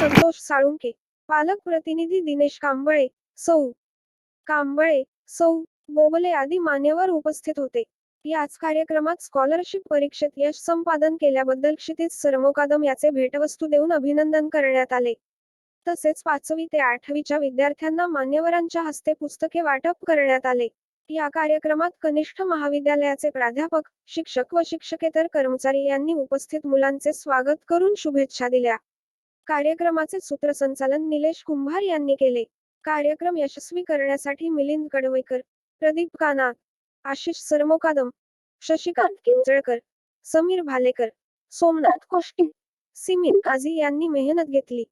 संतोष साळुंके पालक प्रतिनिधी दिनेश कांबळे सौ कांबळे सौ बोबले आदी मान्यवर उपस्थित होते. याच कार्यक्रमात स्कॉलरशिप परीक्षेत यश संपादन केल्याबद्दल क्षितिज सर्मो कदम याचे भेटवस्तू देऊन अभिनंदन करण्यात आले. तसेच पाचवी ते आठवीच्या विद्यार्थ्यांना मान्यवरांच्या हस्ते पुस्तके वाटप करण्यात आले. या कार्यक्रमात कनिष्ठ महाविद्यालयाचे प्राध्यापक शिक्षक व शिक्षकेतर कर्मचारी यांनी उपस्थित मुलांचे स्वागत करून शुभेच्छा दिल्या. कार्यक्रमाचे सूत्रसंचालन निलेश कुंभार यांनी केले. कार्यक्रम यशस्वी करण्यासाठी मिलिंद कडवईकर प्रदीप कानात आशिष सरमोकादम शशिकांत किंजळकर समीर भालेकर सोमनाथ कोष्टी सिमीन काझी यांनी मेहनत घेतली.